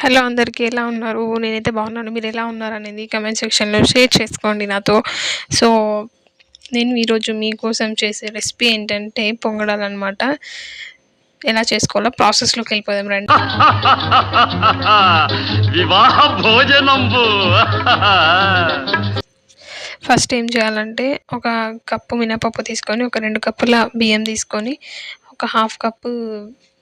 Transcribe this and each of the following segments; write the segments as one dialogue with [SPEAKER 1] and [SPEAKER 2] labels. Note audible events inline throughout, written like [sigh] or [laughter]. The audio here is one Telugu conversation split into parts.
[SPEAKER 1] హలో అందరికీ ఎలా ఉన్నారు? నేనైతే బాగున్నాను. మీరు ఎలా ఉన్నారు అనేది కమెంట్ సెక్షన్లో షేర్ చేసుకోండి నాతో. సో నేను ఈరోజు మీకోసం చేసే రెసిపీ ఏంటంటే పొంగడాలు అనమాట ఎలా చేసుకోవాలో ప్రాసెస్లోకి వెళ్ళిపోదాం రండి. [laughs]
[SPEAKER 2] వివాహ భోజనంబు. [laughs]
[SPEAKER 1] ఫస్ట్ ఏం చేయాలంటే ఒక కప్పు మినపప్పు తీసుకొని ఒక రెండు కప్పుల బియ్యం తీసుకొని ఒక హాఫ్ కప్పు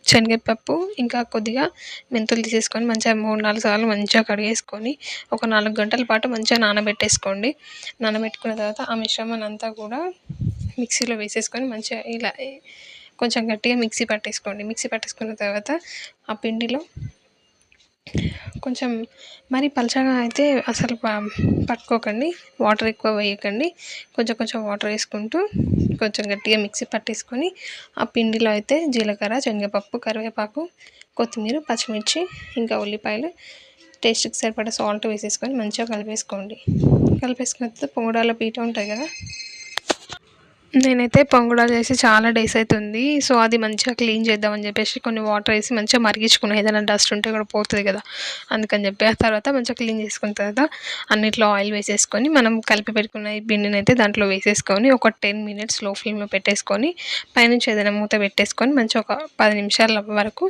[SPEAKER 1] శనగపప్పు ఇంకా కొద్దిగా మెంతులు తీసేసుకొని మంచిగా మూడు నాలుగు సార్లు మంచిగా కడిగేసుకొని ఒక నాలుగు గంటల పాటు మంచిగా నానబెట్టేసుకోండి. నానబెట్టుకున్న తర్వాత ఆ మిశ్రమాన్ని అంతా కూడా మిక్సీలో వేసేసుకొని మంచిగా ఇలా కొంచెం గట్టిగా మిక్సీ పట్టేసుకోండి. మిక్సీ పట్టేసుకున్న తర్వాత ఆ పిండిలో కొంచెం మరి పలచగా అయితే అసలు పట్టుకోకండి. వాటర్ ఎక్కువ వేయకండి. కొంచెం కొంచెం వాటర్ వేసుకుంటూ కొంచెం గట్టిగా మిక్సీ పట్టేసుకొని ఆ పిండిలో అయితే జీలకర్ర శనగపప్పు కరివేపాకు కొత్తిమీర పచ్చిమిర్చి ఇంకా ఉల్లిపాయలు టేస్ట్కి సరిపడా సాల్ట్ వేసేసుకొని మంచిగా కలిపేసుకోండి. కలిపేసుకున్న తర్వాత పొంగడాల పీట ఉంటుంది కదా? నేనైతే పొంగడాలు చేసి చాలా డేస్ అవుతుంది సో అది మంచిగా క్లీన్ చేద్దామని చెప్పేసి కొన్ని వాటర్ వేసి మంచిగా మరిగించుకున్నాను ఏదైనా డస్ట్ ఉంటే కూడా పోతుంది కదా. అందుకని చెప్పి ఆ తర్వాత మంచిగా క్లీన్ చేసుకున్న తర్వాత అన్నిట్లో ఆయిల్ వేసేసుకొని మనం కలిపి పెట్టుకున్న ఈ పిండిని అయితే దాంట్లో వేసేసుకొని ఒక టెన్ మినిట్స్లో ఫ్లేమ్లో పెట్టేసుకొని పైనుంచి ఏదైనా మూత పెట్టేసుకొని మంచిగా ఒక పది నిమిషాల వరకు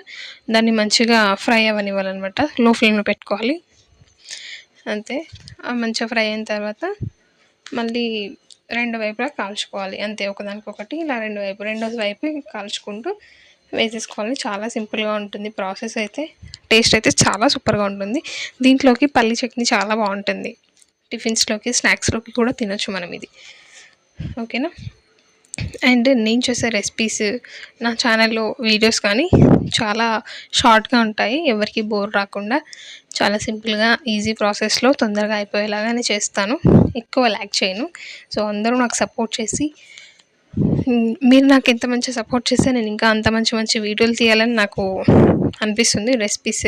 [SPEAKER 1] దాన్ని మంచిగా ఫ్రై అవ్వనివ్వాలన్నమాట. లో ఫ్లేమ్లో పెట్టుకోవాలి. అంతే. మంచిగా ఫ్రై అయిన తర్వాత మళ్ళీ రెండు వైపులా కాల్చుకోవాలి. అంతే ఒకదానికొకటి ఇలా రెండు వైపు రెండో వైపు కాల్చుకుంటూ వేసేసుకోవాలి. చాలా సింపుల్గా ఉంటుంది ప్రాసెస్ అయితే. టేస్ట్ అయితే చాలా సూపర్గా ఉంటుంది. దీంట్లోకి పల్లి చట్నీ చాలా బాగుంటుంది. టిఫిన్స్లోకి స్నాక్స్లోకి కూడా తినొచ్చు మనం ఇది. ఓకేనా? అండ్ నేను చేసే రెసిపీస్ నా ఛానల్లో వీడియోస్ కానీ చాలా షార్ట్గా ఉంటాయి. ఎవరికి బోర్ రాకుండా చాలా సింపుల్గా ఈజీ ప్రాసెస్లో తొందరగా అయిపోయేలాగానే చేస్తాను. ఎక్కువ ల్యాక్ చేయను. సో అందరూ నాకు సపోర్ట్ చేసి మీరు నాకు ఎంత మంచి సపోర్ట్ చేస్తే నేను ఇంకా అంత మంచి మంచి వీడియోలు తీయాలని నాకు అనిపిస్తుంది. రెసిపీస్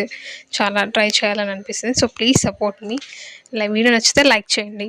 [SPEAKER 1] చాలా ట్రై చేయాలని అనిపిస్తుంది. సో ప్లీజ్ సపోర్ట్ మీ వీడియో నచ్చితే లైక్ చేయండి.